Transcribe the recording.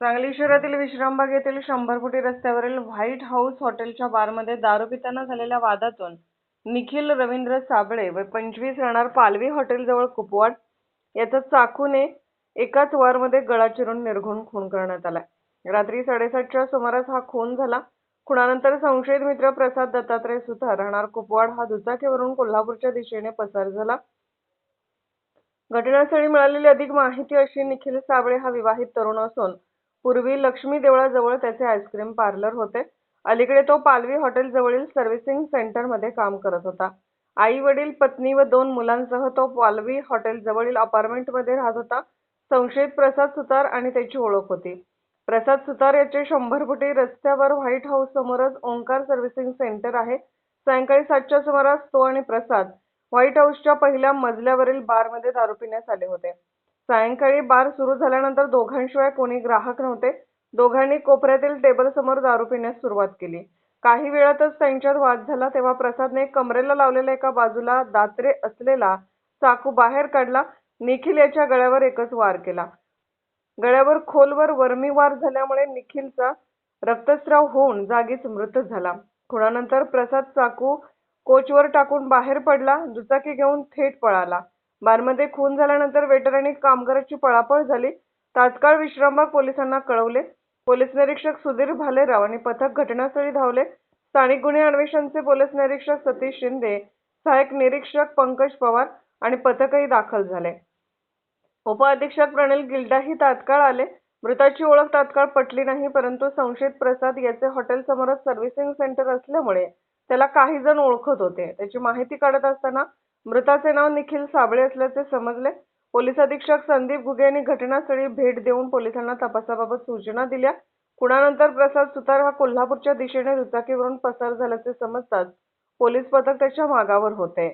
सांगली शहरातील विश्रामबाग येथील शंभर फुटी रस्त्यावरील व्हाईट हाऊस हॉटेलच्या बारमध्ये दारू पिताना झालेल्या वादातून निखिल रवींद्र साबळे व पंचवीस राहणार पालवी हॉटेलजवळ कुपवाड याचा चाकूने एकाच वारमध्ये गळा चिरून निर्घुण खून करण्यात आला. रात्री साडेसातच्या सुमारास हा खून झाला. खुणानंतर संशयित मित्र प्रसाद दत्तात्रय सुतार राहणार कुपवाड हा दुचाकीवरून कोल्हापूरच्या दिशेने पसार झाला. घटनास्थळी मिळालेली अधिक माहिती अशी निखिल साबळे हा विवाहित तरुण असून पूर्वी लक्ष्मी देवळाजवळ त्याचे आईस्क्रीम पार्लर होते. अलीकडे तो पालवी हॉटेल जवळील सर्व्हिसिंग सेंटरमध्ये काम करत होता. आई वडील पत्नी व दोन मुलांसह तो पालवी हॉटेल जवळील अपार्टमेंटमध्ये राहत होता. संशयित प्रसाद सुतार आणि त्याची ओळख होती. प्रसाद सुतार याचे शंभर फुटी रस्त्यावर व्हाईट हाऊस समोरच ओंकार सर्व्हिसिंग सेंटर आहे. सायंकाळी सातच्या सुमारास तो आणि प्रसाद व्हाईट हाऊसच्या पहिल्या मजल्यावरील बारमध्ये दारू पिण्यास आले होते. सायंकाळी बार सुरू झाल्यानंतर दोघांशिवाय कोणी ग्राहक नव्हते. दोघांनी कोपऱ्यातील टेबल समोर दारू पिण्यास सुरुवात केली. काही वेळातच त्यांच्यात वाद झाला तेव्हा प्रसादने कमरेला लावलेल्या एका बाजूला दात्रे असलेला चाकू बाहेर काढला. निखिल याच्या गळ्यावर एकच वार केला. गळ्यावर खोलवर वर्मी वार झाल्यामुळे निखिलचा रक्तस्राव होऊन जागीच मृत झाला. खुणानंतर प्रसाद चाकू कोचवर टाकून बाहेर पडला. दुचाकी घेऊन थेट पळाला. बारमध्ये खून झाल्यानंतर वेटर आणि कामगाराची पळापळ झाली. तात्काळ विश्रामबाग पोलिसांना कळवले. पोलीस निरीक्षक सुधीर भालेराव आणि पथक घटनास्थळी धावले. स्थानिक गुन्हे अन्वेषणचे पोलीस निरीक्षक सतीश शिंदे सहाय्यक निरीक्षक पंकज पवार आणि पथकही दाखल झाले. उपअधीक्षक प्रणील गिल्डाही तात्काळ आले. मृताची ओळख तात्काळ पटली नाही परंतु संशयित प्रसाद याचे हॉटेल समोरच सर्व्हिसिंग सेंटर असल्यामुळे त्याला काही जण ओळखत होते. त्याची माहिती काढत असताना मृताचे नाव निखिल साबळे असल्याचे समजले. पोलीस अधीक्षक संदीप घुगे यांनी घटनास्थळी भेट देऊन पोलिसांना तपासाबाबत सूचना दिल्या. खुणानंतर प्रसाद सुतार हा कोल्हापूरच्या दिशेने दुचाकीवरून पसार झाल्याचे समजताच पोलीस पथक त्याच्या मागावर होते.